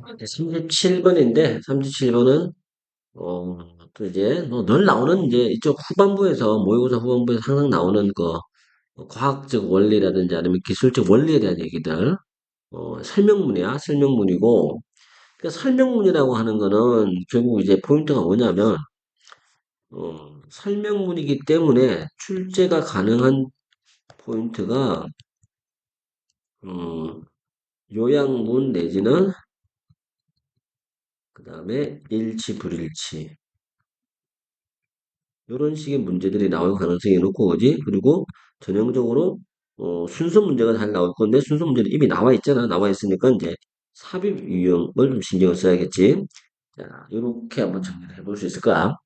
37번인데, 37번은, 어, 또 이제, 뭐늘 나오는, 이제, 이쪽 후반부에서, 모의고사 후반부에서 항상 나오는 그, 과학적 원리라든지 아니면 기술적 원리에 대한 얘기들, 어, 설명문이야, 설명문이고, 그 설명문이라고 하는 거는 결국 이제 포인트가 뭐냐면, 어, 설명문이기 때문에 출제가 가능한 포인트가, 음, 요약문 내지는, 그 다음에 일치, 불일치. 이런 식의 문제들이 나올 가능성이 높고, 그지? 그리고 전형적으로, 어, 순서 문제가 잘 나올 건데, 순서 문제는 이미 나와 있잖아. 나와 있으니까 이제 삽입 유형을 좀 신경을 써야겠지. 자, 이렇게 한번 정리를 해볼 수 있을까?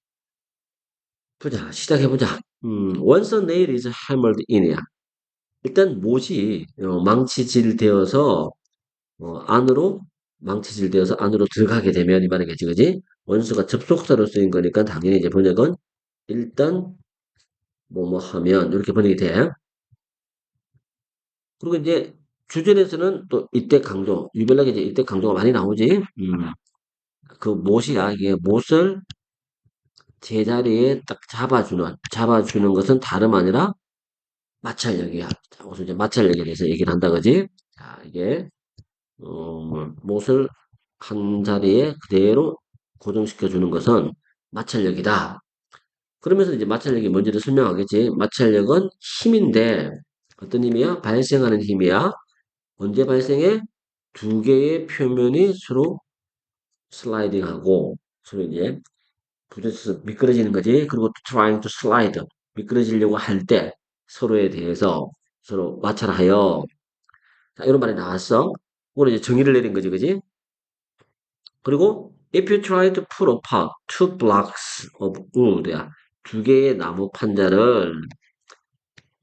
보자, 시작해보자. 음, once a nail is hammered in이야. 일단 못이 어, 망치질 되어서 어, 안으로 망치질 되어서 안으로 들어가게 되면 이 말이겠지, 그지? 원수가 접속사로 쓰인 거니까 당연히 이제 번역은 일단 뭐뭐 하면 이렇게 번역이 돼. 그리고 이제 주전에서는 또 이때 강조, 유별나게 이제 이때 강조가 많이 나오지. 음, 그 못이야. 이게 못을 제자리에 딱 잡아주는, 잡아주는 것은 다름 아니라 마찰력이야. 자, 우선 이제 마찰력에 대해서 얘기를 한다, 그지? 자, 이게, 어, 못을 한 자리에 그대로 고정시켜 주는 것은 마찰력이다. 그러면서 이제 마찰력이 뭔지를 설명하겠지. 마찰력은 힘인데, 어떤 힘이야? 발생하는 힘이야. 언제 발생해? 두 개의 표면이 서로 슬라이딩하고 서로 이제 부딪혀서 미끄러지는 거지. 그리고 trying to slide 미끄러지려고 할 때 서로에 대해서 서로 마찰하여 자, 이런 말이 나왔어. 오늘 이제 정의를 내린 거지, 그지? 그리고 if you try to pull apart two blocks of wood야 두 개의 나무 판자를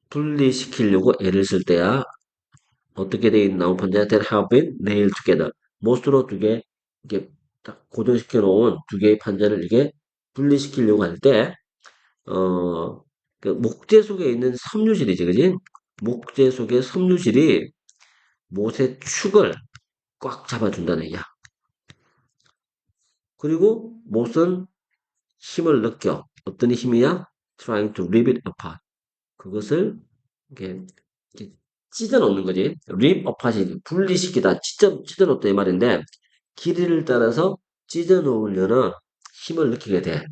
분리시키려고 애를 쓸 때야 어떻게 돼 있는 나무 판자 that have been nailed together 못으로 두 개 이렇게 딱 고정시켜 놓은 두 개의 판자를 이렇게 분리시키려고 할 때, 어, 그 목재 속에 있는 섬유질이지, 그지? 목재 속의 섬유질이 못의 축을 꽉 잡아준다는 얘기야. 그리고 못은 힘을 느껴. 어떤 힘이야? trying to rip it apart. 그것을 이렇게, 이렇게 찢어 놓는 거지. rip apart이 분리시키다, 찢어, 찢어 놓다 이 말인데, 길이를 따라서 찢어 놓으려는 힘을 느끼게 돼.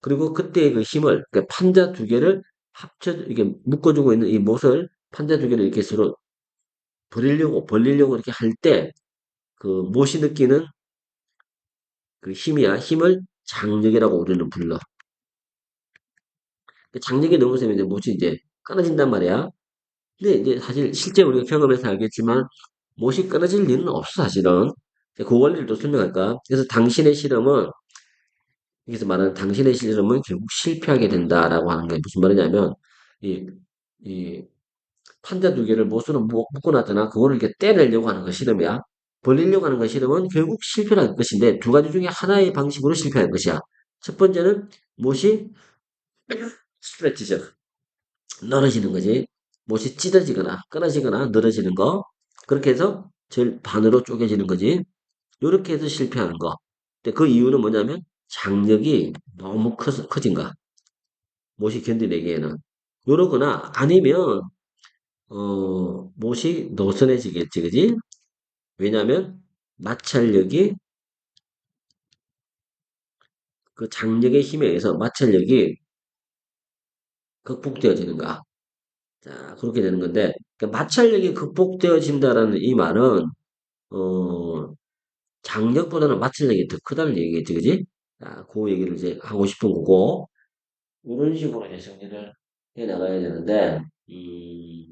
그리고 그때의 그 힘을, 그 판자 두 개를 합쳐, 이게 묶어주고 있는 이 못을 판자 두 개를 이렇게 서로 벌리려고, 벌리려고 이렇게 할 때, 그 못이 느끼는 그 힘이야. 힘을 장력이라고 우리는 불러. 그 장력이 세면 이제 못이 이제 끊어진단 말이야. 근데 이제 사실 실제 우리가 경험해서 알겠지만, 못이 끊어질 일은 없어, 사실은. 그 원리를 또 설명할까? 그래서 당신의 실험은 여기서 말하는 당신의 실험은 결국 실패하게 된다라고 하는 게 무슨 말이냐면 이, 이 판자 두 개를 묶- 묶어놨잖아. 그거를 이렇게 떼내려고 하는 거 실험이야. 벌리려고 하는 거 실험은 결국 실패할 것인데 두 가지 중에 하나의 방식으로 실패할 것이야. 첫 번째는 못이 스트레치죠. 늘어지는 거지. 못이 찢어지거나 끊어지거나 늘어지는 거. 그렇게 해서 제일 반으로 쪼개지는 거지. 이렇게 해서 실패하는 거. 근데 그 이유는 뭐냐면 장력이 너무 커, 커진 거. 못이 견디내기에는. 요러거나 아니면 어 못이 노선해지겠지, 그지? 왜냐면 마찰력이 그 장력의 힘에 의해서 마찰력이 극복되어지는 거야. 자, 그렇게 되는 건데 그러니까 마찰력이 극복되어진다라는 이 말은 어 장력보다는 마찰력이 더 크다는 얘기겠지, 그지? 자, 그 얘기를 이제 하고 싶은 거고 이런 식으로 정리를 해 나가야 되는데 음, 자,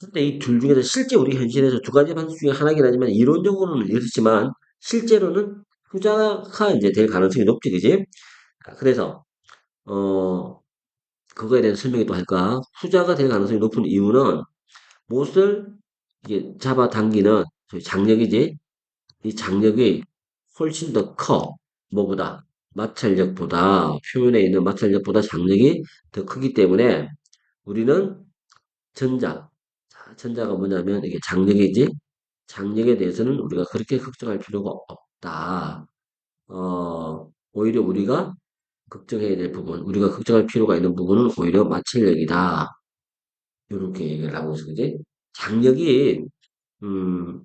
근데 이 둘 중에서 실제 우리 현실에서 두 가지 방식 중에 하나긴 하지만 이론적으로는 이렇지만 실제로는 후자가 이제 될 가능성이 높지, 그지? 아, 그래서 어 그거에 대한 설명이 또 할까? 후자가 될 가능성이 높은 이유는 못을 이게 잡아당기는 장력이지. 이 장력이 훨씬 더 커. 뭐보다? 마찰력보다 표면에 있는 마찰력보다 장력이 더 크기 때문에 우리는 전자 자, 전자가 뭐냐면 이게 장력이지 장력에 대해서는 우리가 그렇게 걱정할 필요가 없다. 어, 오히려 우리가 걱정해야 될 부분, 우리가 걱정할 필요가 있는 부분은 오히려 마찰력이다. 이렇게 얘기를 하고 있어, 그지? 장력이, 음,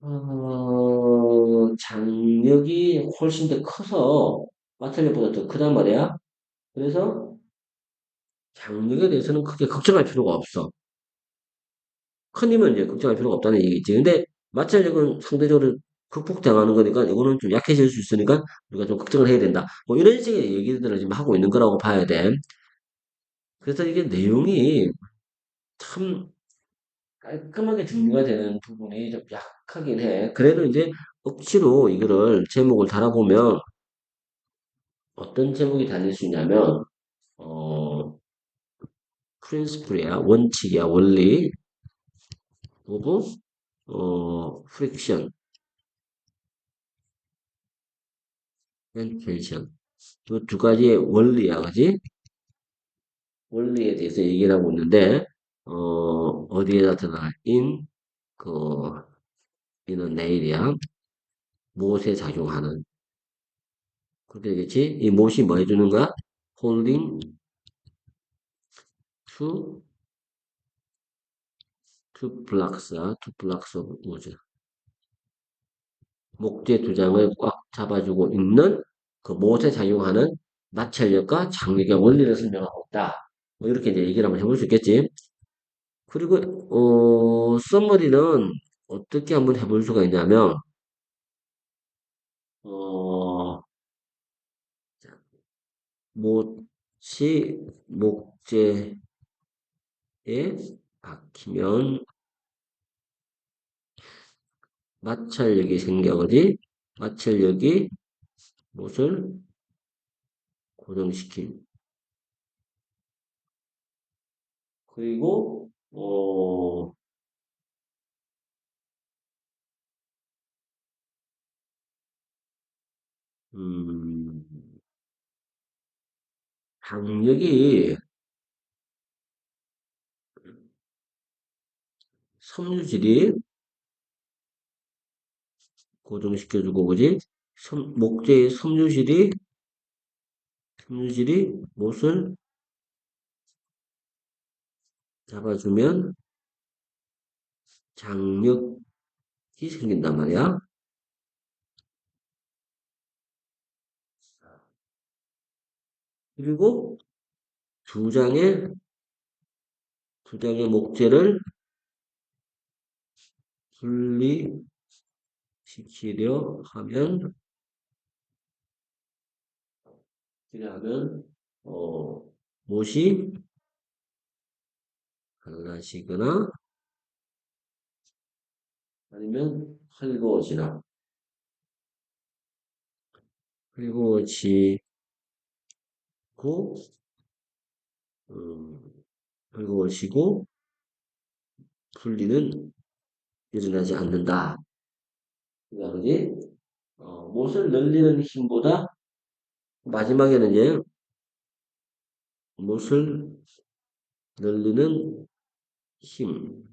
어, 장력이 훨씬 더 커서 마찰력보다 더 크단 말이야. 그래서 장력에 대해서는 크게 걱정할 필요가 없어. 큰 힘은 이제 걱정할 필요가 없다는 얘기지. 근데 마찰력은 상대적으로 극복당하는 거니까 이거는 좀 약해질 수 있으니까 우리가 좀 걱정을 해야 된다. 뭐 이런 식의 얘기들을 지금 하고 있는 거라고 봐야 돼. 그래서 이게 내용이 참 깔끔하게 정리가 되는 부분이 좀 약하긴 해. 그래도 이제 억지로 이거를 제목을 달아보면 어떤 제목이 달릴 수 있냐면 어 프린스플이야 원칙이야 원리 오브 어 프릭션 앤 텐션 이두 가지의 원리야 그지? 원리에 대해서 얘기를 하고 있는데 어 어디에다 드나 인그 이는 내일이야. 무엇에 작용하는 그렇게 되겠지 이 무엇이 뭐 해주는 거야 holding to two blocks two blocks of wood 목재 두 장을 꽉 잡아주고 있는 그 못에 작용하는 마찰력과 장력의 원리를 설명하고 있다. 뭐 이렇게 이제 얘기를 한번 해볼 수 있겠지. 그리고 어 썸머리는 어떻게 한번 해볼 수가 있냐면 어 못이 목재에 박히면 마찰력이 생겨거지 마찰력이 못을 고정시킨. 그리고 어 음, 강력이 섬유질이 고정시켜주고 그지? 섬, 목재의 섬유질이 섬유질이 못을 잡아주면 장력이 생긴단 말이야. 그리고 두 장의 두 장의 목재를 분리시키려 하면 그러면 어 못이 갈라지거나 아니면 헐거워지나. 헐거워지 고 음, 헐거워지고 분리는 일어나지 않는다. 그다음에 어, 못을 늘리는 힘보다 마지막에는 이제 못을 늘리는 힘,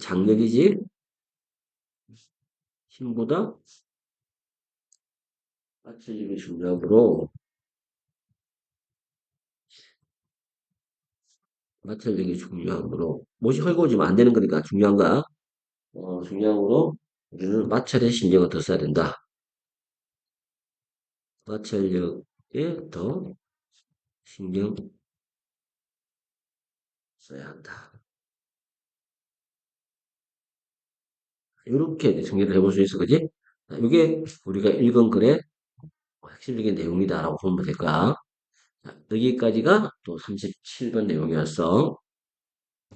장력이지 힘보다 마찰력이 중요하므로 마찰력이 중요하므로 못이 헐거워지면 안 되는 거니까 중요한 거야. 어, 중요하므로 우리는 마찰에 신경을 더 써야 된다. 마찰력에 더 신경 써야 한다. 이렇게 정리를 해볼 수 있어, 그지? 이게 우리가 읽은 글의 핵심적인 내용이다라고 보면 될 거야. 자, 여기까지가 또 37번 내용이었어.